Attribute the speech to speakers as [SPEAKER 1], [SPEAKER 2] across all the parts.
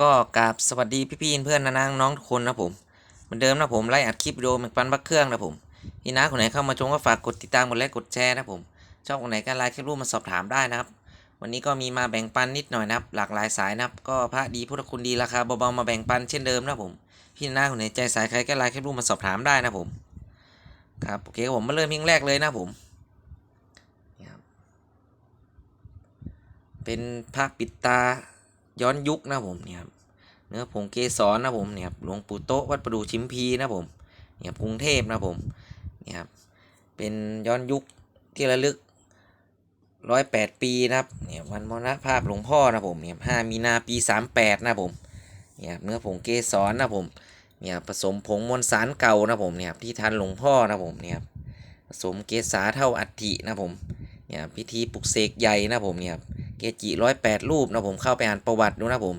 [SPEAKER 1] ก็กราบสวัสดีพี่ๆเพื่อนนะนางน้องทุกคนนะผมเหมือนเดิมนะผมไล่อัดคลิปวิดีโอแมงปันบักเครื่องนะผมพี่น้าคนไหนเข้ามาชมก็ฝากกดติดตามกดไลค์กดแชร์นะผมชอบคนไหนก็ไลค์คลิปรูปมาสอบถามได้นะครับ วันนี้ก็มีมาแบ่งปันนิดหน่อยนะครับ หลากหลายสายนะครับ ก็พระดีพุทธคุณดีราคาเบาๆมาแบ่งปันเช่นเดิมนะผมพี่น้าคนไหนใจสายใครก็ไลค์คลิปรูปมาสอบถามได้นะผมครับโอเคผมมาเริ่มพิงแรกเลยนะผมเป็นพระปิดตา ย้อนยุคนะผมเนี่ยครับเนื้อผงเกสรนะผมเนี่ยครับหลวงปู่โตวัดประดูชิมพีนะผมเนี่ยกรุงเทพนะผมเนี่ยครับเป็นย้อนยุคที่ระลึกร้อยแปดปีนะครับเนี่ยวันมรณภาพหลวงพ่อนะผมเนี่ยห้ามีนาปีสามแปดนะผมเนี่ยครับเนื้อผงเกสรนะผมเนี่ยผสมผงมวลสารเก่านะผมเนี่ยที่ทันหลวงพ่อนะผมเนี่ยครับผสมเกสาเท่าอัฐินะผมเนี่ยพิธีปลุกเสกใหญ่นะผมเนี่ยครับ เกจิร้อยแปดรูปนะผมเข้าไปอ่านประวัติดูนะผม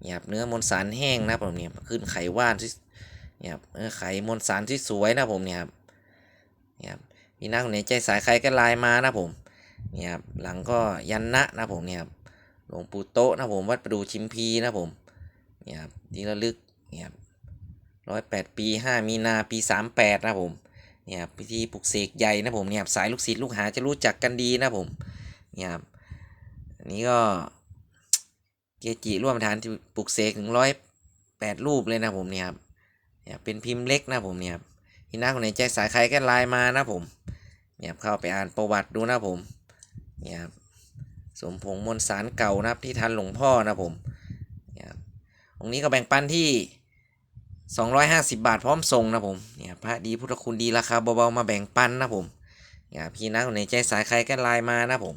[SPEAKER 1] เนี่ยครับเนื้อมวลสารแห้งนะผมเนี่ยขึ้นไขว่านที่เนี่ยครับเนื้อไขมวลสารที่สวยนะผมเนี่ยครับเนี่ยครับพี่นักคนไหนใจสายใครก็ไลน์มานะผมเนี่ยครับหลังก็ยันนะนะผมเนี่ยครับหลวงปู่โตนะผมวัดประดูชิมพีนะผมเนี่ยครับที่ระลึกเนี่ยร้อยแปดปีห้ามีนาปีสามแปดนะผมเนี่ยครับพิธีปลุกเสกใหญ่นะผมเนี่ยครับสายลูกศิษย์ลูกหาจะรู้จักกันดีนะผมเนี่ยครับ นี้ก็เกจิร่วมประธานที่ปลุกเสกถึงร้อยแปดรูปเลยนะผมเนี่ยครับเนี่ยเป็นพิมพ์เล็กนะผมเนี่ยครับที่นักคนไหนใจสายใครก็ไลน์มานะผมเนี่ยครับเข้าไปอ่านประวัติดูนะผมเนี่ยครับสมผงมวลสารเก่านะครับที่ทันหลวงพ่อนะผมเนี่ยครับองค์นี้ก็แบ่งปันที่ 250 บาทพร้อมส่งนะผมเนี่ยพระดีพุทธคุณดีราคาเบาๆมาแบ่งปันนะผมเนี่ยพี่นักคนไหนใจสายใครก็ไลน์มานะผม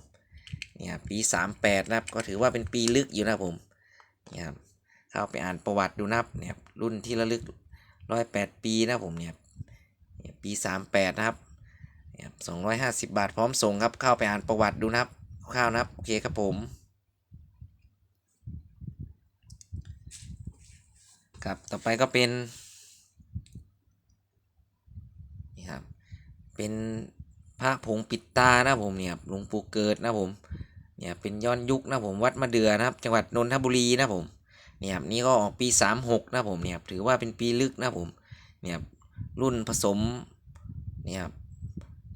[SPEAKER 1] นี่ยปีสามแปดนะครับก็ถือว่าเป็นปีลึกอยู่นะผมเนี่ยครับเข้าไปอ่านประวัติดูนะครับเนี่ยรุ่นที่ระลึกร้อยแปดปีนะผมเนี่ยปีสามแปดนะครับเนี่ยสองร้อยห้าสิบบาทพร้อมส่งครับเข้าไปอ่านประวัติดูนะครับคร่าวๆนะครับโอเคครับผมครับต่อไปก็เป็นนี่ครับเป็นพระผงปิดตานะผมเนี่ยครับหลวงปู่เกิดนะผม เนี่ยเป็นย้อนยุคนะผมวัดมะเดื่อนะครับ จังหวัดนนทบุรีนะผมเนี่ยครับนี่ก็ออกปี 36 นะผมเนี่ยถือว่าเป็นปีลึกนะผมเนี่ยรุ่นผสมเนี่ยครับ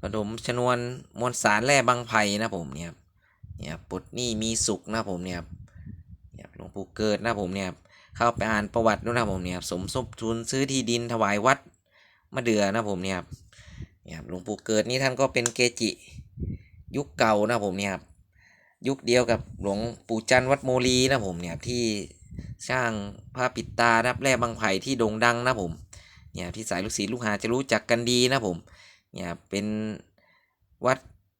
[SPEAKER 1] ผสมชนวนมวลสารแร่บางไผ่นะผมเนี่ยเนี่ยปลดหนี้มีสุขนะผมเนี่ยเนี่ยหลวงปู่เกิดนะผมเนี่ยเข้าไปอ่านประวัติดูนะผมเนี่ยสมทบทุนซื้อที่ดินถวายวัดมะเดื่อนะผมเนี่ยเนี่ยหลวงปู่เกิดนี่ท่านก็เป็นเกจิ ยุคเก่านะผมเนี่ยครับ ยุคเดียวกับหลวงปู่จันทร์วัดโมลีนะผมเนี่ยที่สร้างพระปิดตานับแร่บางไผ่ที่โด่งดังนะผมเนี่ยที่สายลูกศิษย์ลูกหาจะรู้จักกันดีนะผมเนี่ยเป็นวัด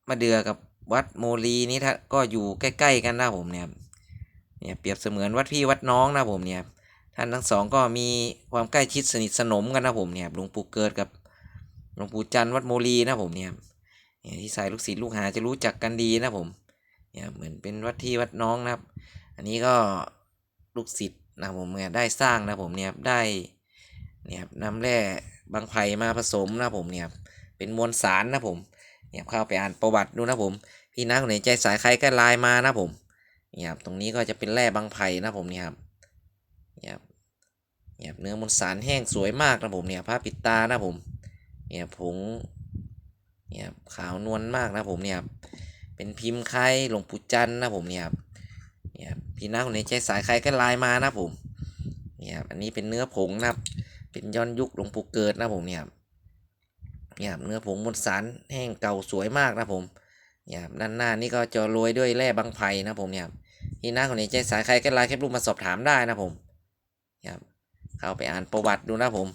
[SPEAKER 1] มะเดือกับวัดโมลีนี่ถ้าก็อยู่ใกล้ ๆ กันนะผมเนี่ยเนี่ยเปรียบเสมือนวัดพี่วัดน้องนะผมเนี่ยท่านทั้งสองก็มีความใกล้ชิดสนิทสนมกันนะผมเนี่ยหลวงปู่เกิดกับหลวงปู่จันทร์วัดโมลีนะผมเนี่ยเนี่ยที่สายลูกศิษย์ลูกหาจะรู้จักกันดีนะผม เนี่ยเหมือนเป็นวัดที่วัดน้องนะครับ อันนี้ก็ลูกศิษย์นะผมเนี่ยได้สร้างนะผมเนี่ยได้เนี่ยนำแร่บางไผ่มาผสมนะผมเนี่ยเป็นมวลสารนะผมเนี่ยเข้าไปอ่านประวัติดูนะผม พี่นักคนไหนใจสายใครก็ไลน์มานะผมเนี่ยตรงนี้ก็จะเป็นแร่บางไผ่นะผมเนี่ยครับเนี่ยเนี่ยเนื้อมวลสารแห้งสวยมากนะผมเนี่ยผ้าปิดตานะผมเนี่ยผงเนี่ยขาวนวลมากนะผมเนี่ย เป็นพิมพ์ใครหลวงปู่จันนะผมเนี่ยครับเนี่ยครับพี่น้าคนไหนใจสายใครก็ไลน์มานะผมเนี่ยครับอันนี้เป็นเนื้อผงนะครับ เป็นย้อนยุคหลวงปู่เกิดนะผมเนี่ยครับเนี่ยครับเนื้อผงมวลสารแห้งเก่าสวยมากนะผมเนี่ยครับด้านหน้านี่ก็จะโรยด้วยแร่บางไผ่นะผมเนี่ยครับพี่น้าคนไหนใจสายใครก็ไลน์แคปรูปมาสอบถามได้นะผมเนี่ยครับเข้าไปอ่านประวัติดูนะผม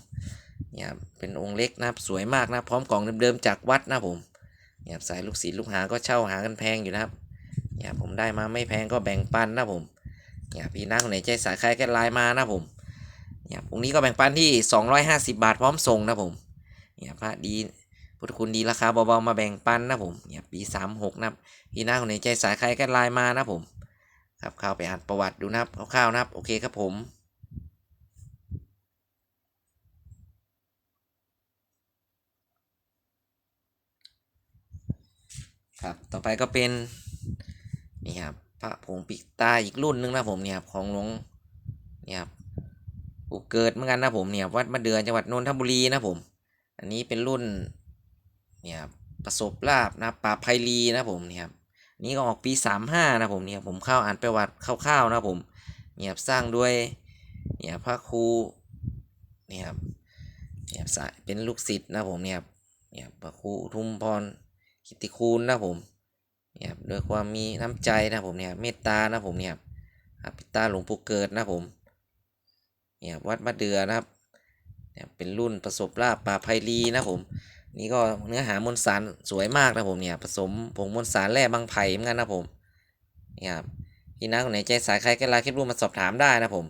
[SPEAKER 1] เนี่ยเป็นองค์เล็กนะครับสวยมากนะพร้อมกล่องเดิมๆจากวัดนะผม นี่ยครับสายลูกศิษย์ลูกหาก็เช่าหากันแพงอยู่นะครับเนี่ยผมได้มาไม่แพงก็แบ่งปันนะผมเนี่ยพี่นักคนไหนใจสายใครก็ไลน์มานะผมเนี่ยองค์นี้ก็แบ่งปันที่ 250 บาทพร้อมส่งนะผมเนี่ยพระดีพุทธคุณดีราคาเบาๆมาแบ่งปันนะผมเนี่ยปี 36นะพี่นักคนไหนใจสายใครก็ไลน์มานะผมครับเข้าไปอ่านประวัติดูนะครับคร่าวๆนะครับ โอเคครับผม ครับ ต่อไปก็เป็นนี่ครับพระผงปิดตาอีกรุ่นหนึงนะผมเนี่ยครับของหลวงเนี่ยครับปูเกิดเหมือนกันนะผมเนี่ยวัดมะเดือจังหวัดนนทบุรีนะผม อันนี้เป็นรุ่นเนี่ยครับประสบลาบนะป่าไพลีนะผมเนี่ยครับนี่ก็ออกปีสามห้านะผมเนี่ยผมเข้าอ่านประวัติคร่าวๆนะผมเนี่ยครับสร้างด้วยเนี่ยพระครูเนี่ยครับเนี่ยครับสายเป็นลูกศิษย์นะผมเนี่ยครับเนี่ยพระครูทุมพร กิติคูณนะผมเนี่ยด้วยความมีน้ำใจนะผมเนี่ยเมตตานะผมเนี่ยครับพิตาหลวงปู่เกิดนะผมเนี่ยครับวัดมะเดือนะครับเนี่ยเป็นรุ่นผสมลาบปลาไพลีนะผม นี่ก็เนื้อหามวลสารสวยมากนะผมเนี่ยผสมผงมวลสารแร่บางไผ่เหมือนกันนะผมเนี่ยพี่น้าคนไหนใจสายใครก็ไลน์คลิปรูปมาสอบถามได้นะผม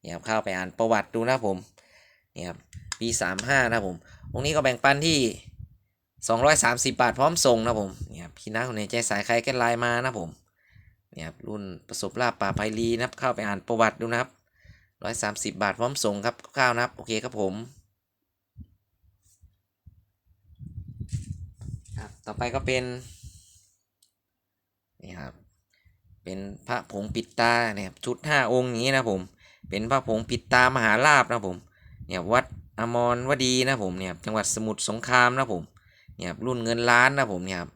[SPEAKER 1] เนี่ยเข้าไปอ่านประวัติดูนะผมเนี่ยปีสามห้านะผมองค์นี้ก็แบ่งปันที่ สองร้อยสามสิบาทพร้อมส่งนะผมเนี่ยพี่น้าคนใจสายใครก็ไลน์มานะผมเนี่ยรุ่นประสบลาบปลาไพลีนะครับเข้าไปอ่านประวัติดูนะครับร้อยสามสิบบาทพร้อมส่งครับข้าวๆนะครับ โอเคครับผมครับต่อไปก็เป็นนี่ครับเป็นพระผงปิดตาเนี่ยชุดห้าองค์นี้นะผม เป็นพระผงปิดตามหาลาบนะผมเนี่ยวัดอมรวดีนะผมเนี่ยจังหวัดสมุทรสงครามนะผม เนี่ยรุ่นเงินล้านนะผมเนี่ยครับ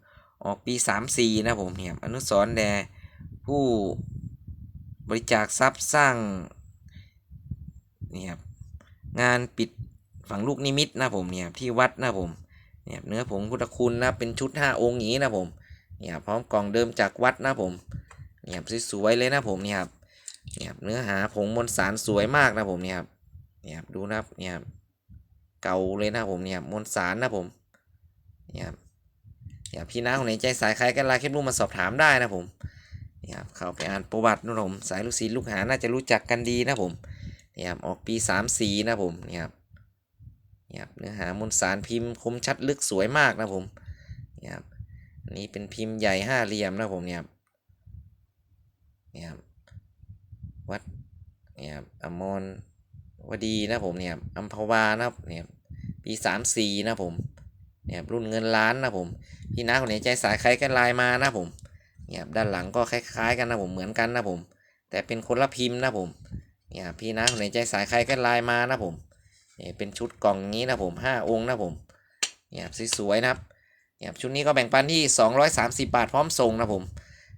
[SPEAKER 1] ออกปีสามสี่นะผมเนี่ยอนุสรณ์แด่ผู้บริจาคทรัพย์สร้างเนี่ยครับงานปิดฝังลูกนิมิตนะผมเนี่ยที่วัดนะผมเนี่ยเนื้อผงพุทธคุณนะเป็นชุดห้าองค์นี้นะผมเนี่ยพร้อมกล่องเดิมจากวัดนะผมเนี่ยสวยๆเลยนะผมเนี่ยครับเนี่ยเนื้อหาผงมวลสารสวยมากนะผมเนี่ยครับเนี่ยดูนะครับเนี่ยเก่าเลยนะผมเนี่ยมวลสารนะผม นี่ยเนี่ยพี่น้าคนไหนใจสายใครก็ไลน์คลิปรูปมาสอบถามได้นะผมนี่ยเข้าไปอ่านประวัตินะผมสายลูกศิษย์ลูกหาน่าจะรู้จักกันดีนะผมนี่ครับออกปีสามสีนะผมนี่ยครับเนี่ครับเนื้อหามวลสารพิมพ์คมชัดลึกสวยมากนะผมนี่ครับอันนี้เป็นพิมพ์ใหญ่ห้าเหลี่ยมนะผมเนี่ยครับเนี่ยครับวัดเนี่ยครับอมรวดีนะผมเนี่ยอัมพวานะครับเนี่ยปีสามสี่นะผม เนี่ยรุ่นเงินล้านนะผมพี่น้าคนไหนใจสายใครกันไลน์มานะผมเนี่ยด้านหลังก็คล้ายๆกันนะผมเหมือนกันนะผม แต่เป็นคนละพิมพ์นะผมเนี่ยพี่นะคนไหนใจสายใครก็ไลน์มานะผมเนี่ยเป็นชุดกล่องนี้นะผมห้าองค์นะผมเนี่ยสวยๆนะครับเนี่ยชุดนี้ก็แบ่งปันที่สองร้อยสามสิบาทพร้อมส่งนะผม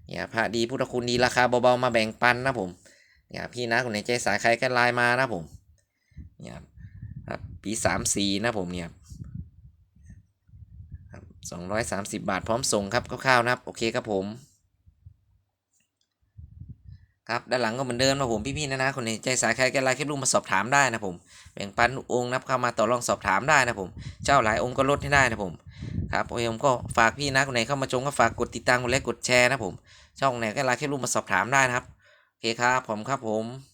[SPEAKER 1] เนี่ยพระดีพุทธคุณดีราคาเบาๆมาแบ่งปันนะผมเนี่ยพี่นะคนไหนใจสายใครก็ไลน์มานะผมเนี่ยปีสามสี่นะผมเนี่ย สองร้อยสามสิบบาทพร้อมส่งครับคร่าวๆนะครับโอเคครับผมครับด้านหลังก็เหมือนเดิมนะผมพี่ๆนะนะคนไหนใจสายใครก็ไลน์คลิปลุงมาสอบถามได้นะผมแบ่งปันองค์นับเข้ามาต่อรองสอบถามได้นะผม เจ้าหลายองค์ก็ลดให้ได้นะผมครับผมก็ฝากพี่นะคนไหนเข้ามาชมก็ฝากกดติดตามกดไลค์กดแชร์นะผม ช่องไหนก็ไลน์คลิปลุงมาสอบถามได้นะครับโอเคครับผมครับผม